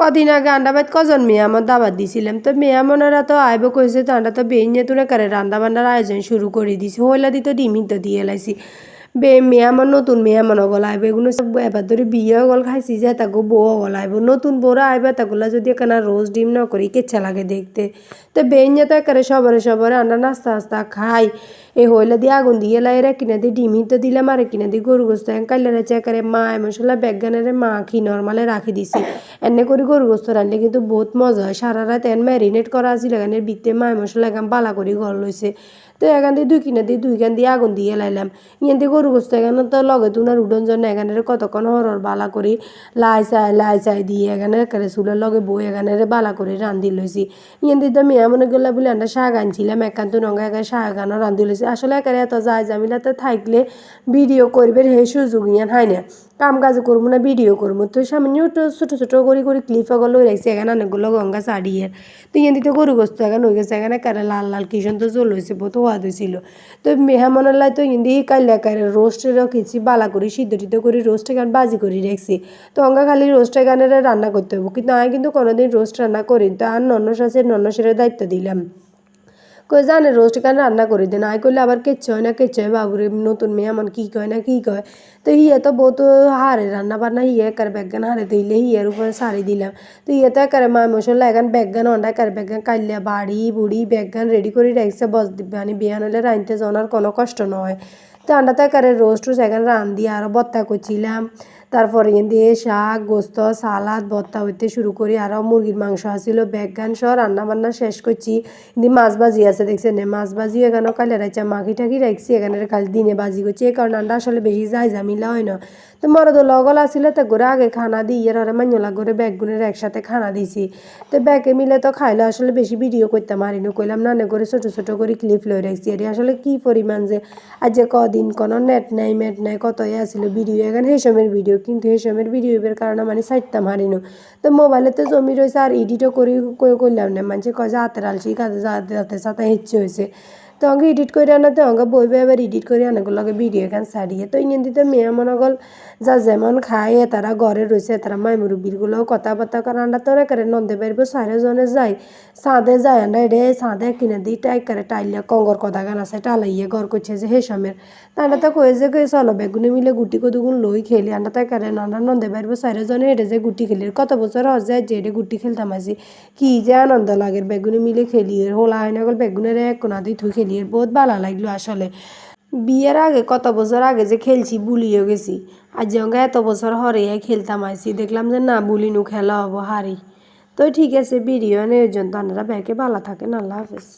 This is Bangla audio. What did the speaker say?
কদিন আগে আন্ডাবাদ কজন মেয়ামত দাবাত দিছিলাম। তো মেয়ামনেরা তো আইব কইছে তো আন্ডা তো বেইনে তুলে করে রান্না বান্নার আয়োজন শুরু করে দিছি। হইলা দিত ডিমিত দিয়ে লাইছি। বে মেয়ামন নতুন মেয়ামন গল আইব এগুলো সব এবার ধরে বিয়ে গল খাইছি যে, তাকে বউ গল আইব, নতুন বউরা আইবা তাগুলা যদি এখানে রোজ ডিম না করি কেচ্ছা লাগে দেখতে। তো বেইনে তো একেবারে সবারে সবারে আন্ডা নাস্তা নাস্তা খাই। এ হইলে দিয়ে আগুন দিয়ে লাইরা কিনে দিয়ে ডিমি তো দিলাম আর কিনে দিয়ে গরু গোস্ত কাইলে রেচে একেবারে মা মশলা বেগানের মা কি নর্মালে রাখি দিছি। এনে করে গরু গোস্ত রানলে কিন্তু বহুত মজা হয়। সারা রাত এন ম্যারিনেট করা আছিল এখানে বিতে মায় মশলা এখান বালা করে ঘর লইছে তো এখান দিয়ে দুই কিনে দিয়ে দুই গান দিয়ে আগুন দিয়ে লাইলাম। ইয়ান দিয়ে গরু গোস্ত এখানে তো লগে তুনার উডন জন্য এখানে কতক্ষণ হরর বালা করি, লাই চাই লাই চাই দিয়ে এখানে একেবারে চুলের লগে বই এখানে বালা করে, রান্ধি লইছি। ইয়ান দিয়ে তো মেয়া মনে গেলে বলে আমরা শাক আনছিলাম একান্ত নঙ্গা একা শাক আনো, রান্ধি লইছি। আসলে একেবারে এত যায় জামিলাতে থাকলে ভিডিও করবে হে সুযোগ ইয়ান হয় না। কাম কাজ করব না, ভিডিও করব। তো সামান্য একটু ছোটো ছোটো করে করে ক্লিপ এগুলো রাখছি এখানে অনেকগুলো গঙ্গা শাড়িয়ে তো ইয়ান দিতে গরু গোস্ত এখানে হয়ে গেছে, এখানে কারে লাল লাল কিষণ তো জল হয়েছে বহুত সোয়াদ হয়েছিল তো মেহমানের লাই তো ইন্দি কাইলে কারে রোস্ট রেখেছি বালা করে, সিদ্ধ টিদ্ধ করে, রোস্ট এখানে বাজি করে রেখছি। তো অঙ্গা খালি রোস্ট এখানে রান্না করতে হবে কিন্তু আমি কিন্তু কোনোদিন রোস্ট রান্না করি তো আর নন্নস আছে দায়িত্ব দিলাম। কই জানে, রোস্ট কেন রান্না করে দেন। আই করলে আবার কেচ্ছে হয় না, কেচ্ছে হয়। বাবুরে নতুন মেয়ে আমার কী কয় না, কী কয়। তো হিয়ে তো বহুত হারে রান্না বান্না, হিয়ে একার ব্যাগান হারে দিলে হিয়ের উপরে সারি দিলাম। তো হিয়ে তো একারে মা মশলা এখান ব্যাগান অন্ডা একার ব্যাগান কাইলে বাড়ি, বুড়ি ব্যাগান রেডি করে রাখছে। বস দিবে মানে বিয়ান হলে রাঁধতে জানার কোনো কষ্ট নয়। তো আন্ডা কারে রোস্ট সেখানে রান্ধি আরও বত্তা করছিলাম তারপর এখান শাক, গোস্ত, সালাদ, বত্তা হইতে শুরু করি। আরও মুরগির মাংস আসছিল ব্যাগান সহ রান্না বান্না শেষ করছি কিন্তু মাছ বাজি আছে, দেখছেন মাছ বাজি এখানেও কালে রাখছে মাখি টাকি রাখছি এখানে কাল দিনে বাজি করছি এই কারণে আন্ডা আসলে বেশি যাই জামিলা হয় না। তো মরদ লগল আসলে তো করে আগে খানা দিই আরে মান্যলা করে ব্যাগগুনের একসাথে খানা দিছি তো ব্যাগে মিলে তো খাইলে আসলে বেশি ভিডিও করতে পারিনি কইলাম না করে ছোট ছোটো করে ক্লিপ লই রাখছি এর আসলে কি পরিমাণ যে আজ যে কদিন কোনো নেট নাই মেট নাই কত ইয়ে আসছিল ভিডিও এখানে সময়ের ভিডিও কিন্তু সময়ের ভিডিও এর কারণে মানে সাইটতাম হারিনো তো মোবাইলে তো জমি রয়েছে আর এডিটও করি করলাম না মানুষে কয় যে হাতের আলসি কাজে যাতে সাথে হিচ্ছে হয়েছে তো অঙ্কে এডিট করে আনাতে অঙ্কে বইবে এবার এডিট করে আনাগুলোকে ভিডিও এখান সারিয়ে তো ইন দিতে মেয়ে মনে গল যা যেমন খায়, তারা ঘরে রয়েছে তারা মাই মুরব্বীরগুলো কথাবার্তা করে, আন্ডা তো করে নন্দে পারব সারে জনে যায়, সাঁদে যায়, আন্ডা এডে সাঁদে কিনে দিই টাই করে টাইলিয়া কঙ্গর কথা গান আছে, টালাইয়ে ঘর করছে যে হেসমের আন্ডা তো কয়ে যে কয়ে চলো, বেগুনে মিলে গুটি কদুগুন লই খেলি, আন্ডা তাই করে আন্ডা নন্দে পারব সারে জনে এডে যে গুটি খেলি, কত বছর হজ যায় যে এডে গুটি খেলতাম আসি কি যে আনন্দ লাগে, বেগুনে মিলে খেলি, হোলা হয় না গল বেগুনের এক কোনা দিয়ে থুই খেলি। বহুত ভালো লাগল আসলে। বিয়ের আগে, কত বছর আগে যে খেলছি, বুলিও গেছি। আর যঙ্গা এত বছর হরে খেলতাম আইসি দেখলাম যে না, বুলিনু খেলা হব, হারি। তো ঠিক আছে ভিডিও ওই জন্য আপনারা ব্যাগে ভালো থাকেন, আল্লাহ হাফেজ।